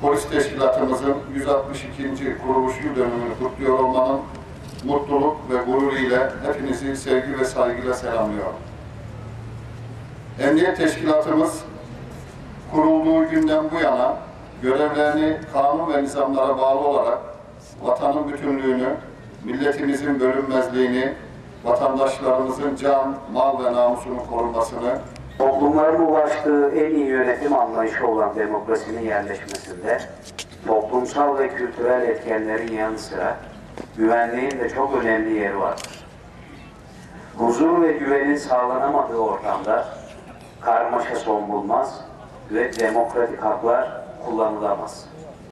polis teşkilatımızın 162. kuruluş yıl dönümünü kutluyor olmanın mutluluk ve gurur ile hepinizi sevgi ve saygıyla selamlıyorum. Emniyet Teşkilatımız kurulduğu günden bu yana görevlerini kanun ve nizamlara bağlı olarak vatanın bütünlüğünü, milletimizin bölünmezliğini, vatandaşlarımızın can, mal ve namusunu korunmasını, Toplumların ulaştığı en iyi yönetim anlayışı olan demokrasinin yerleşmesinde toplumsal ve kültürel etkenlerin yanı sıra güvenliğin de çok önemli yeri vardır. Huzur ve güvenin sağlanamadığı ortamda karmaşa son bulmaz ve demokratik haklar kullanılamaz.